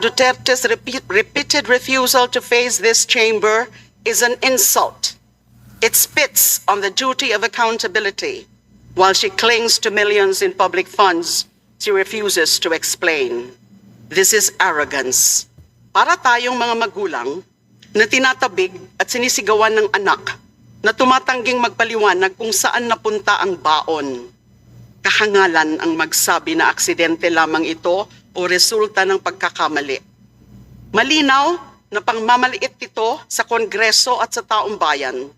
Duterte's repeat, repeated refusal to face this chamber is an insult. It spits on the duty of accountability. While she clings to millions in public funds, she refuses to explain. This is arrogance. Para tayong mga magulang na tinatabig at sinisigawan ng anak na tumatangging magpaliwanag kung saan napunta ang baon. Kahangalan ang magsabi na aksidente lamang ito o resulta ng pagkakamali. Malinaw na pangmamaliit ito sa Kongreso at sa taong bayan.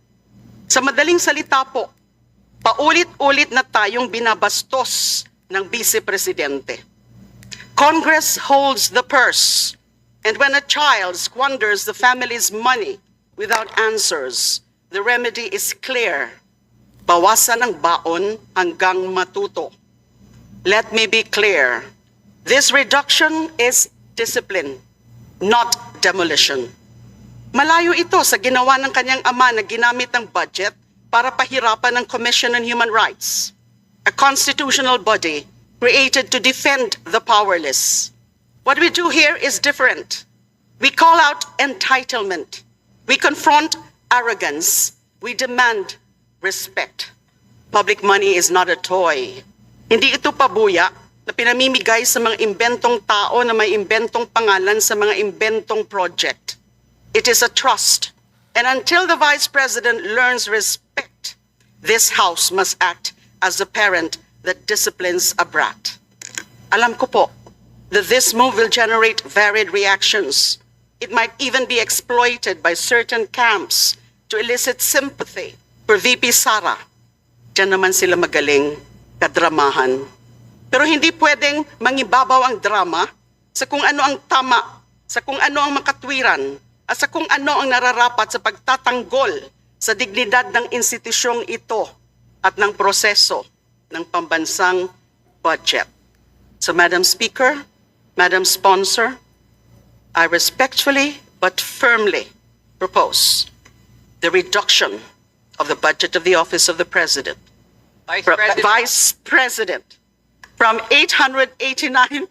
Sa madaling salita po, paulit-ulit na tayong binabastos ng Vice Presidente. Congress holds the purse, and when a child squanders the family's money without answers, the remedy is clear. Bawasan ang baon hanggang matuto. Let me be clear. This reduction is discipline, not demolition. Malayo ito sa ginawa ng kanyang ama na ginamit ang budget para pahirapan ang Commission on Human Rights, a constitutional body created to defend the powerless. What we do here is different. We call out entitlement. We confront arrogance. We demand respect. Public money is not a toy. Hindi ito pabuya na pinamimigay sa mga imbentong tao na may imbentong pangalan sa mga imbentong project. It is a trust. And until the Vice President learns respect, this House must act as the parent that disciplines a brat. Alam ko po that this move will generate varied reactions. It might even be exploited by certain camps to elicit sympathy for VP Sara. Diyan naman sila magaling, kadramahan. Pero hindi pwedeng mangibabaw ang drama sa kung ano ang tama, sa kung ano ang makatwiran, at sa kung ano ang nararapat sa pagtatanggol sa dignidad ng institusyong ito at ng proseso ng pambansang budget. So Madam Speaker, Madam Sponsor, I respectfully but firmly propose the reduction of the budget of the Office of the President Vice President. Vice President from 889.24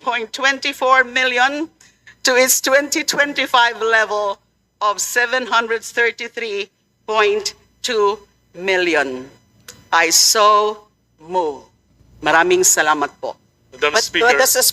million to its 2025 level of 733.2 million. I so move. Maraming salamat po. Madam What, Speaker. what does the